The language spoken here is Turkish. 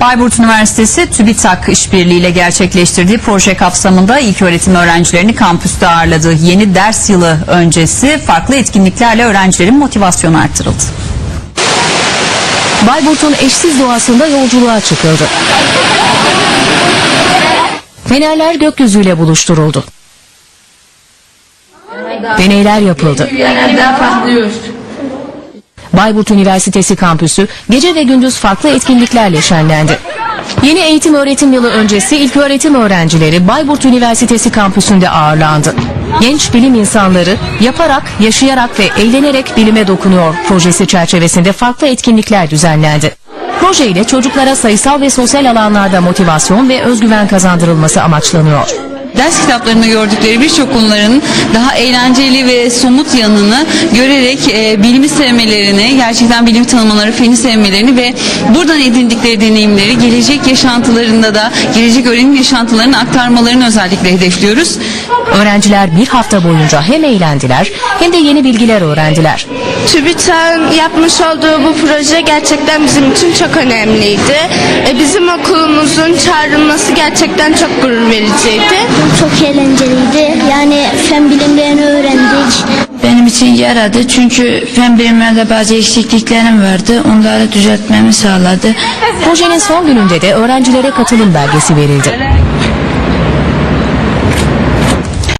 Bayburt Üniversitesi TÜBİTAK işbirliğiyle gerçekleştirdiği proje kapsamında ilköğretim öğrencilerini kampüste ağırladı. Yeni ders yılı öncesi farklı etkinliklerle öğrencilerin motivasyonu artırıldı. Bayburt'un eşsiz doğasında yolculuğa çıkıldı. Fenerler gökyüzüyle buluşturuldu. Deneyler yapıldı. Bayburt Üniversitesi kampüsü gece ve gündüz farklı etkinliklerle şenlendi. Yeni eğitim öğretim yılı öncesi ilköğretim öğrencileri Bayburt Üniversitesi kampüsünde ağırlandı. Genç bilim insanları yaparak, yaşayarak ve eğlenerek bilime dokunuyor projesi çerçevesinde farklı etkinlikler düzenlendi. Proje ile çocuklara sayısal ve sosyal alanlarda motivasyon ve özgüven kazandırılması amaçlanıyor. Ders kitaplarında gördükleri birçok konuların daha eğlenceli ve somut yanını görerek e, bilimi sevmelerini, gerçekten bilimi tanımaları, feni sevmelerini ve buradan edindikleri deneyimleri gelecek yaşantılarında da, gelecek öğrenim yaşantılarını aktarmalarını özellikle hedefliyoruz. Öğrenciler bir hafta boyunca hem eğlendiler hem de yeni bilgiler öğrendiler. TÜBİTAK'ın yapmış olduğu bu proje gerçekten bizim için çok önemliydi. E, Bizim okulumuzun çağrılması gerçekten çok gurur vericiydi. Çok eğlenceliydi. Yani fen bilimlerini öğrendik. benim için yaradı çünkü fen bilimlerinde bazı eksikliklerim vardı. Onları düzeltmemi sağladı. Projenin son gününde de öğrencilere katılım belgesi verildi.